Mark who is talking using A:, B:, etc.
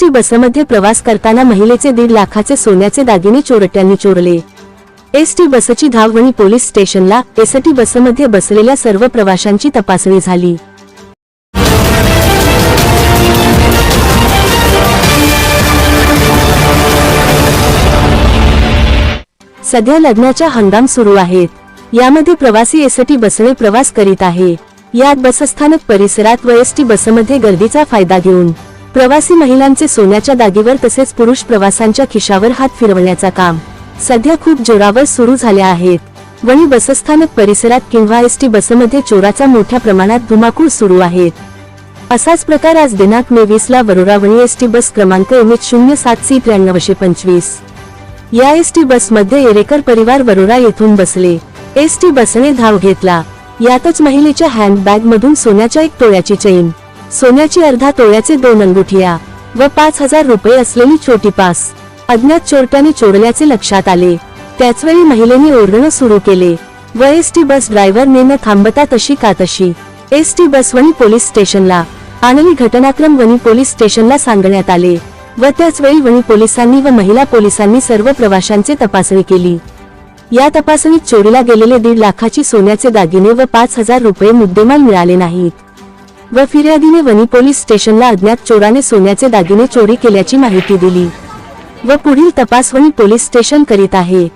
A: ST बसमध्ये प्रवास करताना महिलेचे दीड लाखाचे सोन्याचे दागिने चोरट्यांनी चोरले. एसटी बसची धाववणी पोलीस स्टेशनला एसटी बसमध्ये बसलेल्या सर्व प्रवाशांची तपासणी झाली. सध्या लग्नाच्या हंगाम सुरू आहेत. यामध्ये प्रवासी एसटी बसने प्रवास करीत आहे. यात बसस्थानक परिसरात व एसटी बसमध्ये गर्दीचा फायदा घेऊन प्रवासी महिलांचे सोन्याच्या दागीवर तसेच पुरुष प्रवासांच्या खिशावर हात फिरवण्याचा काम सध्या खूप जोरावर सुरू झाले आहेत. वणी बसस्थानक परिसरात किंवा एसटी बसमध्ये चोराचा मोठ्या प्रमाणात धुमाकूळ सुरू आहेत. असाच प्रकार आज दिनांक मे वीस ला एस एसटी बस क्रमांक एम एच शून्य सात सी त्र्याण्णवशे पंचवीस. या एसटी बसमध्ये एरेकर परिवार वरोरा येथून बसले. एसटी बसने धाव घेतला. यातच महिलेच्या हँडबॅग मधून सोन्याच्या एक तोळ्याची चैन सोन्याची अर्धा तोळ्याचे दोन अंगुठिया व पाच हजार रुपये असलेली छोटी पास. अज्ञात चोरट्याने चोरल्याचे लक्षात आले. त्याचवेळी महिलेने ओरडणं सुरू केले. व एसटी बस ड्रायव्हरने न थांबता तशी का तशी. एसटी बस वणी पोलीस स्टेशनला आणली घटनाक्रम वणी पोलीस स्टेशनला सांगण्यात आले. व त्याच वेळी वणी पोलिसांनी व महिला पोलिसांनी सर्व प्रवाशांचे तपासणी केली. या तपासणीत चोरीला गेलेले दीड लाखाची सोन्याचे दागिने व पाच हजार रुपये मुद्देमाल मिळाले नाहीत. व फिर्यादीने वनी पोलीस स्टेशनला अज्ञात चोराने सोन्याचे दागिने चोरी केल्याची माहिती दिली. व पुढील तपास वनी पोलीस स्टेशन करीत आहे.